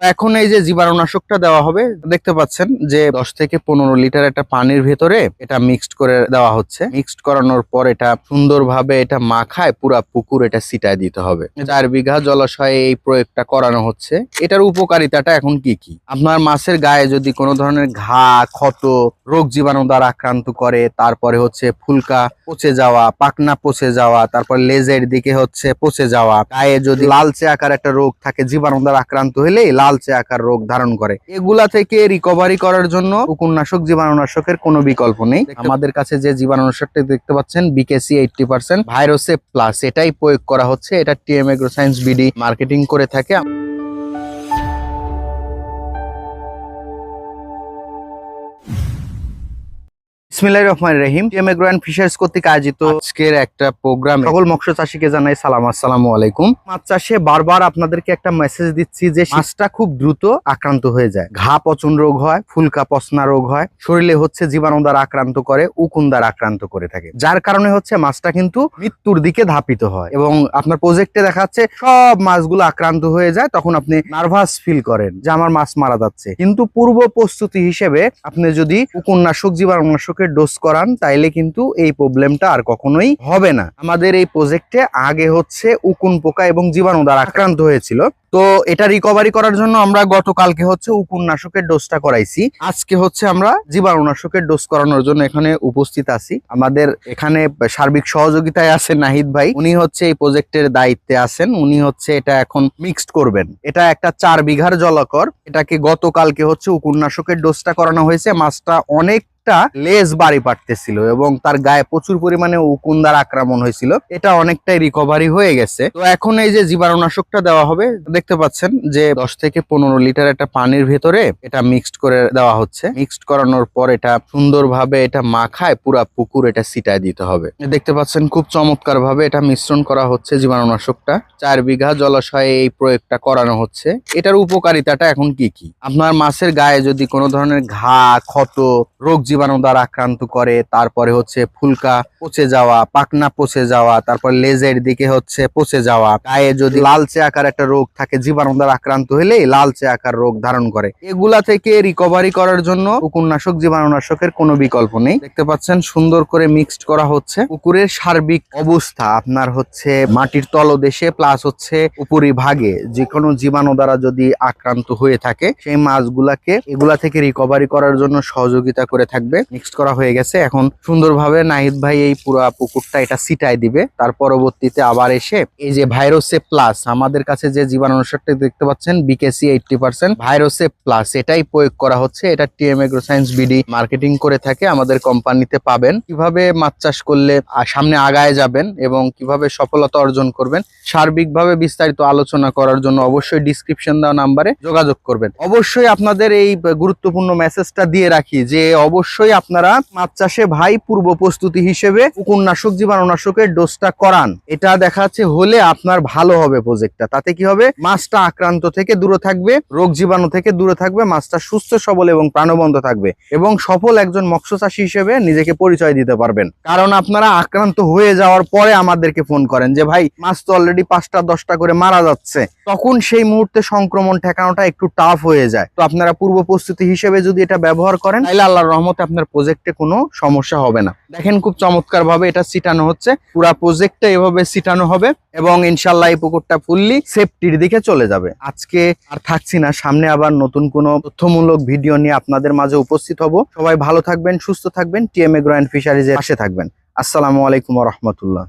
এখন এই যে জীবাণুনাশকটা দেওয়া হবে, দেখতে পাচ্ছেন যে দশ থেকে পনেরো লিটার একটা পানির ভেতরে এটা মিক্সড করে দেওয়া হচ্ছে। মিক্সড করানোর পর এটা সুন্দরভাবে এটা মাখায় পুরা পুকুর এটা ছিটায় দিতে হবে। চার বিঘা জলাশয়ে এই প্রয়োগটা করানো হচ্ছে। এটার উপকারিতাটা এখন কি কি? আপনার মাছের গায়ে যদি কোনো ধরনের ঘা, ক্ষত, রোগ জীবাণু দ্বারা আক্রান্ত করে, তারপরে হচ্ছে ফুলকা পচে যাওয়া পাকনা পচে যাওয়া, তারপর লেজের দিকে হচ্ছে পচে যাওয়া, গায়ে যদি লালচে আকার একটা রোগ থাকে, জীবাণু দ্বারা আক্রান্ত হলে লালচে আকার রোগ ধারণ করে। এগুলা থেকে রিকভারি করার জন্য কুকুরনাশক জীবাণুনাশকের কোনো বিকল্প নেই। আমাদের কাছে যে জীবাণুনাশকটি দেখতে পাচ্ছেন বিকেসি এইটটি পার্সেন্ট ভাইরোসে প্লাস এটাই প্রয়োগ করা হচ্ছে। এটা TM agro science BD marketing করে থাকে। আক্রান্ত হয়ে যায়। ঘা পচন রোগ হয়, ফুলকা পচনা রোগ হয়, শরীরে হচ্ছে জীবাণু দ্বারা আক্রান্ত করে উকুন দ্বারা আক্রান্ত করে থাকে। যার কারণে হচ্ছে মাছটা কিন্তু মৃত্যুর দিকে ধাপিত হয় এবং আপনার প্রজেক্টে দেখা যাচ্ছে সব মাছগুলো আক্রান্ত হয়ে যায়, তখন আপনি নার্ভাস ফিল করেন যে আমার মাছ মারা যাচ্ছে। কিন্তু পূর্ব প্রস্তুতি হিসেবে আপনি যদি উপন্যাসক জীবাণুনাশকের ডোজ করান, তাইলে কিন্তু এই প্রবলেমটা আর কখনোই হবে না। আমাদের এই প্রজেক্টে আগে হচ্ছে উকুন পোকা এবং জীবাণু দ্বারা আক্রান্ত হয়েছিল। তো এটা রিকভারি করার জন্য আমরা গতকালকে হচ্ছে উকুননাশকের ডোজটা করাইছি। আজকে হচ্ছে আমরা জীবাণুনাশকের ডোজ করানোর জন্য এখানে উপস্থিত আছি। আমাদের এখানে সার্বিক সহযোগিতায় আছেন নাহিদ ভাই। উনি হচ্ছে এই প্রজেক্টের দায়িত্বে আছেন। উনি হচ্ছে এটা এখন মিক্সড করবেন। এটা একটা চার বিঘার জলাকর। এটাকে গতকালকে হচ্ছে উকুননাশকের ডোজটা করানো হয়েছে। মাছটা অনেক একটা লেজ বাড়ি পাঠতেছিল এবং তার গায়ে প্রচুর পরিমাণে উকুন দ্বারা আক্রমণ হয়েছিল। এটা অনেকটাই রিকভারি হয়ে গেছে। তো এখন এই যে জীবাণুনাশকটা দেওয়া হবে, দেখতে পাচ্ছেন যে দশ থেকে পনেরো লিটার একটা পানির ভেতরে এটা মিক্সড করে দেওয়া হচ্ছে। মিক্সড করানোর পর এটা সুন্দরভাবে এটা মাখায় পুরা পুকুর এটা ছিটায় দিতে হবে। দেখতে পাচ্ছেন খুব চমৎকার ভাবে এটা মিশ্রণ করা হচ্ছে জীবাণুনাশকটা। চার বিঘা জলাশয়ে এই প্রয়োগটা করানো হচ্ছে। এটার উপকারিতাটা এখন কি কি? আপনার মাছের গায়ে যদি কোনো ধরনের ঘা, ক্ষত, রোগ জীবাণু দ্বারা আক্রান্ত করে, তারপরে হচ্ছে ফুলকা পচে যাওয়া পাকনা পচে যাওয়া, তারপর লেজের দিকে হচ্ছে পচে যাওয়া, গায়ে যদি লালচে আকার একটা রোগ থাকে, জীবাণু দ্বারা আক্রান্ত হলে লালচে আকার রোগ ধারণ করে। এগুলা থেকে রিকভারি করার জন্য কুকুরনাশক, জীবাণুনাশকের কোনো বিকল্প নেই। দেখতে পাচ্ছেন, সুন্দর করে মিক্সড করা হচ্ছে পুকুরের সার্বিক অবস্থা। আপনার হচ্ছে মাটির তলদেশে প্লাস হচ্ছে উপরি ভাগে যে কোনো জীবাণু দ্বারা যদি আক্রান্ত হয়ে থাকে, সেই মাছগুলাকে এগুলা থেকে রিকভারি করার জন্য সহযোগিতা করে থাকবে। মিক্সড করা হয়ে গেছে। এখন সুন্দরভাবে নাহিদ ভাই এই পুরা পুকুরটা এটা সিটাই দিবে। তার পরবর্তীতে আবার এসে এই যে ভাইরোসে প্লাস, আমাদের কাছে যে জীবাণুনাশকটা দেখতে পাচ্ছেন বিকেসি এইটটি পার্সেন্ট ভাইরোসে প্লাস, এটাই প্রয়োগ করা হচ্ছে। এটা TM agro science BD marketing করে থাকে, আমাদের কোম্পানিতে পাবেন। কীভাবে মাছ চাষ করলে সামনে আগায় যাবেন এবং কীভাবে সফলতা অর্জন করবেন, সার্বিকভাবে বিস্তারিত আলোচনা করার জন্য অবশ্যই ডিসক্রিপশন দেওয়া নাম্বারে যোগাযোগ করবেন। অবশ্যই আপনাদের এই গুরুত্বপূর্ণ মেসেজটা দিয়ে রাখি যে, অবশ্যই আপনারা মাছ চাষে ভাই পূর্ব প্রস্তুতি হিসেবে উপন্যাসক, জীবাণুনাশকের ডোজটা করান। এটা দেখা যাচ্ছে হলে আপনার ভালো হবে প্রজেক্টটা তাতে কি হবে? মাছটা আক্রান্ত থেকে দূরে থাকবে, রোগ জীবাণু থেকে দূরে থাকবে, মাছটা সুস্থ, সবল এবং প্রাণবন্ত থাকবে। এবং সফল একজন মৎস্য চাষী হিসেবে নিজেকে পরিচয় দিতে পারবেন। কারণ আপনারা আক্রান্ত হয়ে যাওয়ার পরে আমাদেরকে ফোন করেন যে, ভাই, মাছ তো অলরেডি পাঁচটা, দশটা করে মারা যাচ্ছে। তখন সেই মুহূর্তে সংক্রমণ ঠেকানোটা একটু টাফ হয়ে যায়। তো আপনারা পূর্ব প্রস্তুতি হিসেবে যদি এটা ব্যবহার করেন, তাহলে আল্লাহর রহমতে আপনার প্রজেক্টে কোনো সমস্যা হবে না। দেখেন খুব চমৎকার ভাবে এটা ছিটানো হচ্ছে। পুরা প্রজেক্টটা এভাবে সিটানো হবে এবং ইনশাল্লাহ এই পুকুরটা ফুললি সেফটির দিকে চলে যাবে। আজকে আর থাকছি না, সামনে আবার নতুন কোনো তথ্যমূলক ভিডিও নিয়ে আপনাদের মাঝে উপস্থিত হব। সবাই ভালো থাকবেন, সুস্থ থাকবেন। টিএমএ গ্র্যান্ড ফিশারিজের পাশে থাকবেন। আসসালামু আলাইকুম রহমতুল্লাহ।